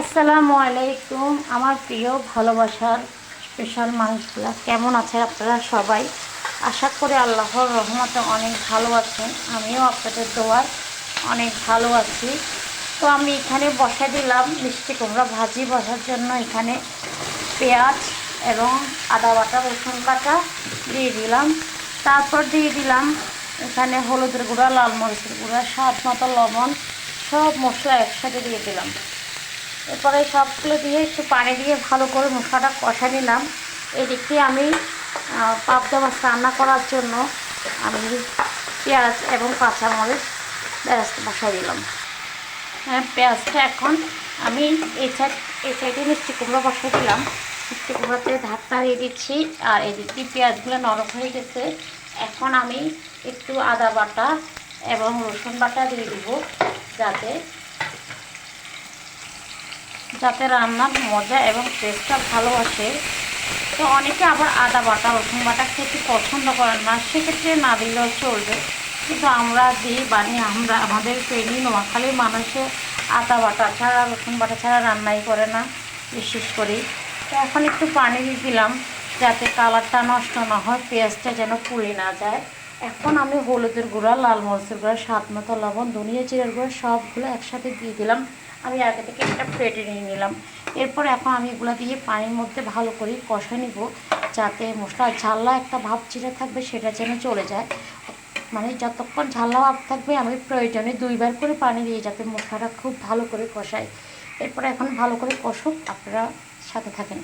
আসসালামু আলাইকুম, আমার প্রিয় ভালোবাসার স্পেশাল মানুষগুলা, কেমন আছে আপনারা সবাই? আশা করি আল্লাহর রহমতে অনেক ভালো আছেন, আমিও আপনাদের দোয়ার অনেক ভালো আছি। তো আমি এখানে বসা দিলাম মিষ্টি কুমড়া ভাজি বসার জন্য। এখানে পেঁয়াজ এবং আদা বাটা, রসুন বাটা দিয়ে দিলাম। তারপর দিয়ে দিলাম এখানে হলুদের গুঁড়া, লাল মরিচের গুঁড়া, স্বাদ মতো লবণ, সব মশলা একসাথে দিয়ে দিলাম। এরপরে সবগুলো দিয়ে একটু পানি দিয়ে ভালো করে মশলাটা কষা নিলাম। এদিকে আমি পাবদা মাছ রান্না করার জন্য আমি পেঁয়াজ এবং কাঁচা কাঁচামরিচ বেরাস্ত বসাই দিলাম। হ্যাঁ পেঁয়াজটা এখন আমি এই সাইড, এই সাইডে মিষ্টি কুমড়ো বসাই দিলাম। মিষ্টি কুমড়োতে ঢাকনা দিয়ে দিচ্ছি আর এদিক পেঁয়াজগুলো নরম হয়ে গেছে। এখন আমি একটু আদা বাটা এবং রসুন বাটা দিয়ে দিব যাতে যাতে রান্নার মজা এবং টেস্টটা ভালো আসে তো অনেকে আবার আদা বাটা, রসুন বাটা খেতে পছন্দ করেন না, সেক্ষেত্রে না দিলেও চলবে। কিন্তু আমরা দিই বানি আমরা, আমাদের ফেনি নোয়াখালীর মানুষে আদা বাটা ছাড়া, রসুন বাটা ছাড়া রান্নাই করে না, বিশেষ করে। তো এখন একটু পানি দিয়ে দিলাম, যাতে কালারটা নষ্ট না হয়, পেঁয়াজটা যেন পুড়ে না যায়। এখন আমি হলুদের গুঁড়া, লাল মরিচের গুঁড়া, স্বাদ মতো লবণ, ধনিয়া জিরার গুঁড়া, সবগুলো একসাথে দিয়ে দিলাম। আমি আগে থেকে একটা প্লেটে নিয়ে নিলাম। এরপর এখন আমি এগুলো দিয়ে পানির মধ্যে ভালো করে কষা নিব, যাতে মশলার ঝাল্লা একটা ভাব চিরে থাকবে সেটা যেন চলে যায়। মানে যতক্ষণ ঝাল্লা ভাব থাকবে, আমি প্রয়োজনে দুইবার করে পানি দিয়ে যাতে মশলাটা খুব ভালো করে কষাই এরপর এখন ভালো করে কষুক, আপনারা সাথে থাকেন।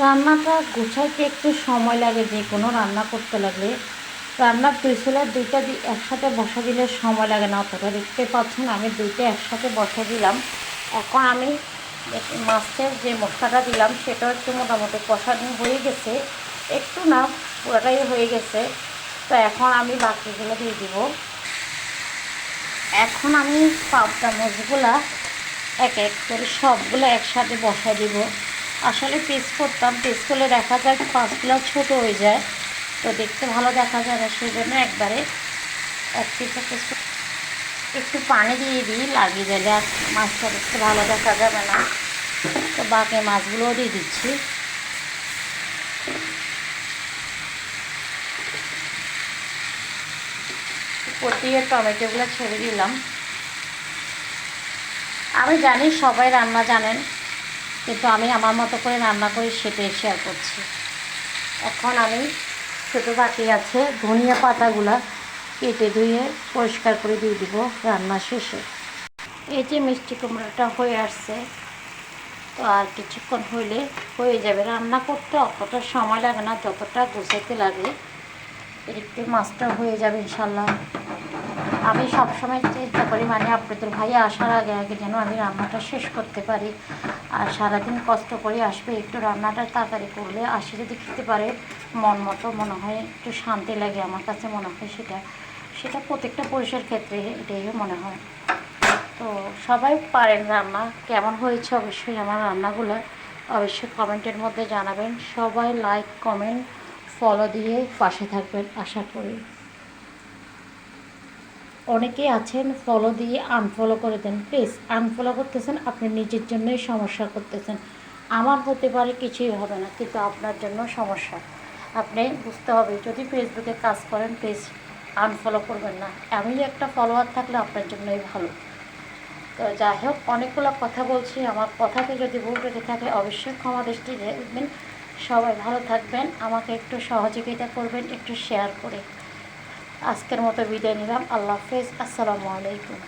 রান্নাটা গোছাইতে একটু সময় লাগে, যে কোনো রান্না করতে লাগলে। রান্নার পিছলে দুইটা একসাথে বসা দিলে সময় লাগে না, অতটা দেখতে পাচ্ছেন আমি দুইটা একসাথে বসা দিলাম। এখন আমি মাছের যে মশলাটা দিলাম, সেটা হচ্ছে মোটামুটি কষানো হয়ে গেছে। একটু না, পুরোটাই হয়ে গেছে। তো এখন আমি বাকিগুলো দিয়ে দিব। এখন আমি পাবদা মাছগুলা এক এক করে সবগুলো একসাথে বসাই দিব। আসলে পিস করতাম পিস করলে দেখা যায় পাঁচগুলো ছোট হয়ে যায়। তো দেখতে ভালো দেখা না সেই জন্য একবারে এক একটু পানি দিয়ে দিই, লাগিয়ে দিলে আর মাছটা দেখতে ভালো দেখা যাবে না। তো বাকি মাছগুলোও দিয়ে দিচ্ছি। দিয়ে টমেটোগুলো ছেড়ে দিলাম। আমি জানি সবাই রান্না জানেন, কিন্তু আমি আমার মতো করে রান্না করে সেটাই শেয়ার করছি। এখন আমি শুধু বাকি আছে, ধনিয়া পাতাগুলা কেটে ধুয়ে পরিষ্কার করে দিয়ে দিব রান্না শেষে। এই যে মিষ্টি কুমড়োটা হয়ে আসছে, তো আর কিছুক্ষণ হইলে হয়ে যাবে। রান্না করতে অতটা সময় লাগে না, যতটা গুছাইতে লাগে একটু মাছটা হয়ে যাবে ইনশাল্লাহ। আমি সবসময় চেষ্টা করি মানে আপনাদের ভাই আসার আগে আগে যেন আমি রান্নাটা শেষ করতে পারি। আর সারাদিন কষ্ট করে আসবে, একটু রান্নাটা তাড়াতাড়ি করলে আসে যদি খেতে পারে, মন মতো মনে হয় একটু শান্তি লাগে আমার কাছে মনে হয় সেটা। সেটা প্রত্যেকটা পুরুষের ক্ষেত্রে এটাই মনে হয়। তো সবাই পারেন রান্না, কেমন হয়েছে অবশ্যই আমার রান্নাগুলো অবশ্যই কমেন্টের মধ্যে জানাবেন। সবাই লাইক কমেন্ট ফলো দিয়ে পাশে থাকবেন, আশা করি। অনেকেই আছেন ফলো দিয়ে আনফলো করে দেন। প্লিজ আনফলো করতেছেন, আপনি নিজের জন্যই সমস্যা করতেছেন। আমার হতে পারে কিছুই হবে না, কিন্তু আপনার জন্য সমস্যা। আপনি বুঝতে হবে, যদি ফেসবুকে কাজ করেন প্লিজ আনফলো করবেন না। আমি একটা ফলোয়ার থাকলে আপনার জন্যই ভালো। তো যাই হোক, অনেকগুলো কথা বলছি। আমার কথাতে যদি ভুল রেখে থাকে, অবশ্যই ক্ষমা দৃষ্টি দেখবেন। সবাই ভালো থাকবেন। আমাকে একটু সহযোগিতা করবেন, একটু শেয়ার করে। আজকের মতো বিদায় নিলাম। আল্লাহ হাফেজ। আসসালামু আলাইকুম।